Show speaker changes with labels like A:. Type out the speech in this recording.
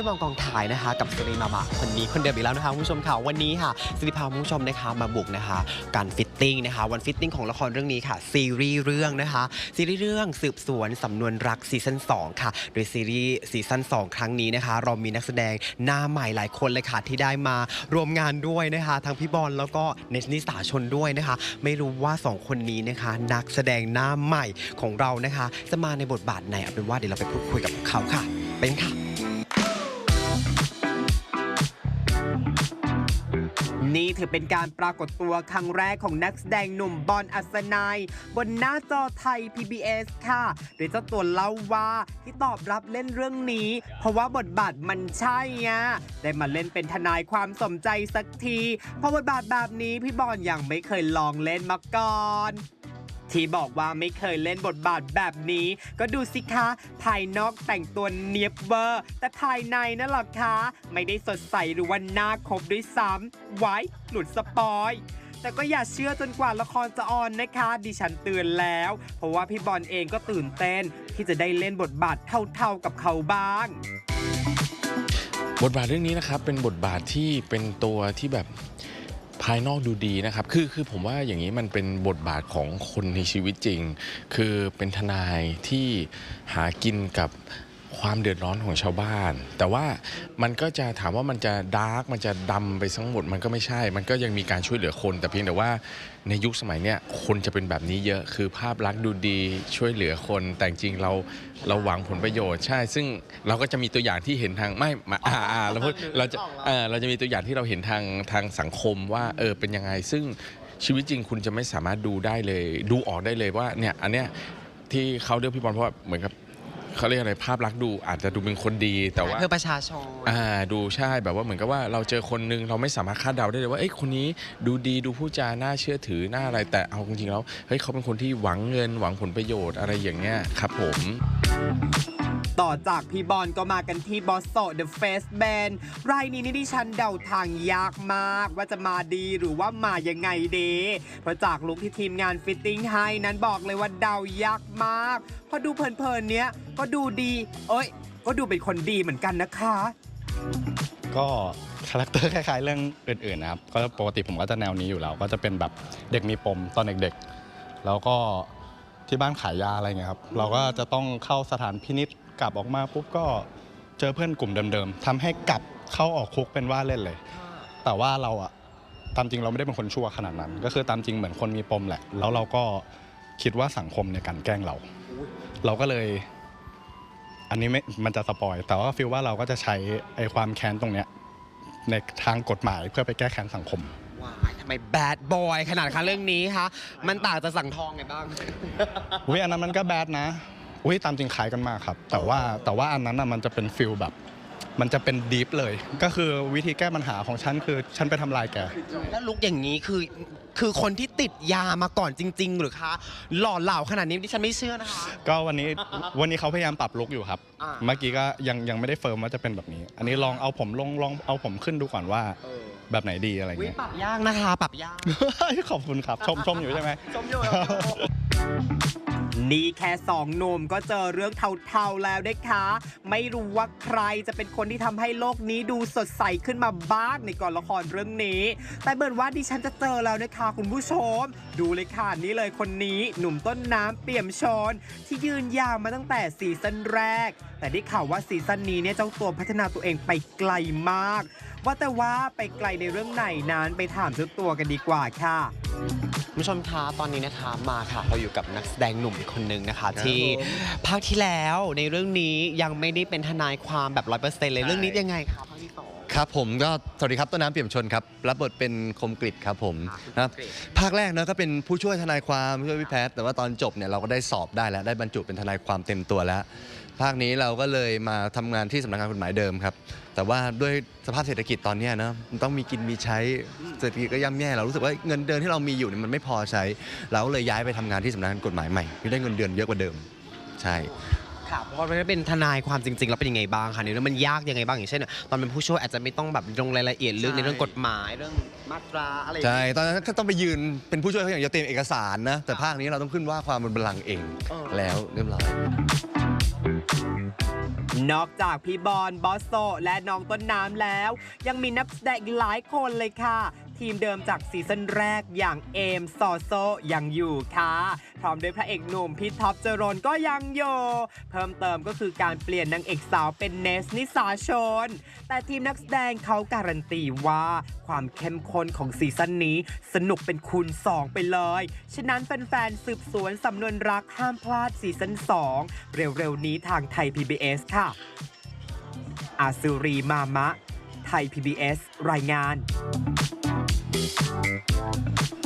A: ยมองกองถ่ายนะคะกับสิริมาบะคนนี้คนเดิมอีกแล้วนะคะคุณผู้ชมค่ะวันนี้ค่ะสิริพาคุณผู้ชมนะคะมาบุกนะคะ การฟิตติ้งนะคะ วันฟิตติ้งของละครเรื่องนี้ค่ะซีรีส์เรื่องนะคะซีรีส์เรื่องสืบสวนสำนวนรักซีซั่น2ค่ะ โดยซีรีส์ซีซั่น2 ครั้งนี้นะคะ เรามีนักแสดงหน้าใหม่หลายคนเลยค่ะที่ได้มารวมงานด้วยนะคะ ทั้งพี่บอลแล้วก็เนสนิสาชนด้วยนะคะ ไม่รู้ว่าสองคนนี้นะคะ นักแสดงหน้าใหม่ของเรานะคะ จะมาในบทบาทไหนเอาเป็นว่าเดี๋ยวเราไปพูดคุยกับเขาค่ะ เป็นค่ะ ถือเป็นการปรากฏตัวครั้งแรกของนักแสดงหนุ่มบอลอัศนัยบนหน้าจอไทย PBS ค่ะ โดยเจ้าตัวเล่าว่าที่ตอบรับเล่นเรื่องนี้ เพราะว่าบทบาทมันใช่อะได้มาเล่นเป็นทนายความสมใจสักที เพราะบทบาทแบบนี้พี่บอลยังไม่เคยลองเล่นมาก่อน ที่บอกว่าไม่เคยเล่นบทบาทแบบนี้ ก็ดูสิคะ ภายนอกแต่งตัวเนียบเวอร์ แต่ภายในนั่นหรอคะ ไม่ได้สดใสหรือว่าหน้าคบด้วยซ้ำไว้หลุดสปอยแต่ก็อย่าเชื่อจนกว่าละครจะออนนะคะ ดิฉันเตือนแล้ว เพราะว่าพี่บอลเองก็ตื่นเต้น ที่จะได้เล่นบทบาทเท่าๆกับเขาบ้าง
B: บทบาทเรื่องนี้นะครับเป็นบทบาทที่เป็นตัวที่แบบ ภายนอกดูดีนะครับ คือคือผมว่าอย่างนี้มันเป็นบทบาทของคนในชีวิตจริง คือเป็นทนายที่หากินกับ ความเดือดร้อนของชาวบ้าน แต่ว่ามันก็จะถามว่ามันจะดาร์กมันจะดำไปทั้งหมดมันก็ไม่ใช่ มันก็ยังมีการช่วยเหลือคน แต่เพียงแต่ว่าในยุคสมัยเนี้ยคนจะเป็นแบบนี้เยอะคือภาพลักษณ์ดูดีช่วยเหลือคน แต่จริงๆเราเราหวังผลประโยชน์ใช่ ซึ่งเราก็จะมีตัวอย่างที่เห็นทางไม่มาอ่าอ่าเราพูดเราจะเออเราจะมีตัวอย่างที่เราเห็นทางทางสังคมว่าเออเป็นยังไง ซึ่งชีวิตจริงคุณจะไม่สามารถดูได้เลย ดูออกได้เลยว่าเนี่ยอันเนี้ยที่เขาเลือกพี่บอลเพราะว่าเหมือนกับ เขาเรียกอะไรภาพลักษณ์ดูอาจจะดูเป็นคนดีแต่ว่า
A: เพื่อประชาชน
B: อ่าดูใช่แบบว่าเหมือนกับว่าเราเจอคนหนึงเราไม่สามารถคาดเดาได้เลยว่าเอ้ยคนนี้ดูดีดูพูดจาน่าเชื่อถือน่าอะไรแต่เอาจริงๆแล้วเฮ้ยเขาเป็นคนที่หวังเงินหวังผลประโยชน์อะไรอย่างเงี้ยครับผม
A: ต่อจากพี่บอลก็มากันที่บอสโซ The Face Band รายนี้นี่ดิฉันเดาทางยากมาก ว่าจะมาดีหรือว่ามายังไงดี เพราะจากลุคที่ทีมงานฟิตติ้งให้นั้นบอกเลยว่าเดายากมาก พอดูเพลินๆเนี้ยก็ดูดี เอ้ย ก็ดูเป็นคนดีเหมือนกันนะคะ
C: ก็คาแรคเตอร์คล้ายๆเรื่องอื่นๆนะครับก็ปกติผมก็จะแนวนี้อยู่แล้ว ก็จะเป็นแบบเด็กมีปมตอนเด็กๆ แล้วก็ที่บ้านขายยาอะไรเงี้ยครับ เราก็จะต้องเข้าสถานพินิษกลับออกมาปุ๊บก็เจอเพื่อนกลุ่มเดิมๆทำให้กลับเข้าออกคุกเป็นว่าเล่นเลย แต่ว่าเราอะตามจริงเราไม่ได้เป็นคนชั่วขนาดนั้น ก็คือตามจริงเหมือนคนมีปมแหละ แล้วเราก็คิดว่าสังคมในยการแกล้งเรา เราก็เลย อันนี้ไม่มันจะสปอยแต่ว่าฟีลว่าเราก็จะใช้ไอ้ความแค้นตรงเนี้ยในทางกฎหมายเพื่อไปแก้แค้นสังคม
A: ว้ายทำไมแบดบอยขนาดคะเรื่องนี้คะมันต่างจากสั่งทองไงบ้าง
C: อุ้ยอันนั้นมันก็แบดนะ อุ้ยตามจริงคล้ายกันมากครับ แต่ว่าแต่ว่าอันนั้นน่ะมันจะเป็นฟิลแบบ มันจะเป็นดีฟเลย ก็คือวิธีแก้ปัญหาของฉันคือฉันไปทำลายแก
A: แล้วลุกอย่างนี้คือคือคนที่ติดยามาก่อนจริง ๆ หรือคะ หล่อเหลาขนาดนี้ดิฉันไม่เชื่อนะคะ
C: ก็วันนี้วันนี้เขาพยายามปรับลุกอยู่ครับ
A: อ่า
C: เมื่อกี้ก็ยังยังไม่ได้เฟิร์มว่าจะเป็นแบบนี้ อันนี้ลองเอาผมลงลองเอาผมขึ้นดูก่อนว่า แบบไหนดีอะไร
A: วิ
C: เงี้ย
A: ปรับยากนะคะปรับยาก
C: ขอบคุณครับชมชมอยู่ใช่ไหม
A: ชมอยู่ นี่แค่สองหนุ่มก็เจอเรื่องเทาๆแล้วได้คะ ไม่รู้ว่าใครจะเป็นคนที่ทำให้โลกนี้ดูสดใสขึ้นมาบ้างในก่อนละครเรื่องนี้ แต่เบิร์นว่าดิฉันจะเจอแล้วนะคะคุณผู้ชม ดูเลยค่ะนี่เลยคนนี้หนุ่มต้นน้ำเปี่ยมชน ที่ยืนยาวมาตั้งแต่ซีซั่นแรก แต่ได้ข่าวว่าซีซั่นนี้เนี่ยเจ้าตัวพัฒนาตัวเองไปไกลมาก ว่าแต่ว่าไปไกลในเรื่องไหนนั้นไปถามเจ้าตัวกันดีกว่าค่ะคุณผู้ชมคะตอนนี้นะคะมาค่ะ เราอยู่กับนักแสดงหนุ่มอีกคนนึงนะคะ ที่ภาคที่แล้วในเรื่องนี้ยังไม่ได้เป็นทนายความแบบร้อยเปอร์เซ็นต์เลย
D: ใช่
A: เรื่องนี้ยังไงคะภาคที่สอง
D: ครับผมก็สวัสดีครับต้นน้ำเปี่ยมชนครับรับบทเป็นคมกริตครับผม
A: อะ
D: นะครับ
A: คมกฤษ
D: ภาคแรกเนอะก็เป็นผู้ช่วยทนายความผู้ช่วยพี่แพทย์แต่ว่าตอนจบเนี่ยเราก็ได้สอบได้แล้วได้บรรจุเป็นทนายความเต็มตัวแล้ว ภาคนี้เราก็เลยมาทำงานที่สำนักงานกฎหมายเดิมครับ แต่ว่าด้วยสภาพเศรษฐกิจตอนเนี้ยเนอะมันต้องมีกินมีใช้เศรษฐกิจก็ย่ำแย่เรารู้สึกว่าเงินเดือนที่เรามีอยู่เนี่ยมันไม่พอใช้ เราก็เลยย้ายไปทำงานที่สำนักงานกฎหมายใหม่ที่ได้เงินเดือนเยอะกว่าเดิม ใช่
A: ค่ะเพราะมันเป็นทนายความจริงๆ แล้วเป็นยังไงบ้างคะในเรื่องมันยากยังไงบ้างอย่างเช่นตอนเป็นผู้ช่วยอาจจะไม่ต้องแบบลงรายละเอียดเรื่องในเรื่องกฎหมายเรื่องมาตราอะไรอย่าง
D: ใช่
A: เงี้ย
D: ตอนนั้นก็ต้องไปยืนเป็นผู้ช่วยเขาอย่างเดียวเตรียมเอกสารนะ แต่ภาคนี้เราต้องขึ้นว่าความบนบัลลังก์เอง
A: เออ
D: แล้วเรียบร้อย
A: นอกจากพี่บอลบอสโซและน้องต้นน้ำแล้ว ยังมีนักแสดงอีกหลายคนเลยค่ะ ทีมเดิมจากซีซั่นแรกอย่างเอมซอโซยังอยู่ค่ะ พร้อมด้วยพระเอกหนุ่มพี่ท็อปเจรนก็ยังอยู่เพิ่มเติมก็คือการเปลี่ยนนางเอกสาวเป็นเนสนิสาชน แต่ทีมนักแสดงเขาการันตีว่าความเข้มข้นของซีซั่นนี้สนุกเป็นคูณ 2 ไปเลย ฉะนั้นแฟนๆสืบสวนสำนวนรักห้ามพลาดซีซั่น2 เร็วๆนี้ทางไทย PBS ค่ะ อาซูรีมามะ ไทย PBS รายงาน Tchau.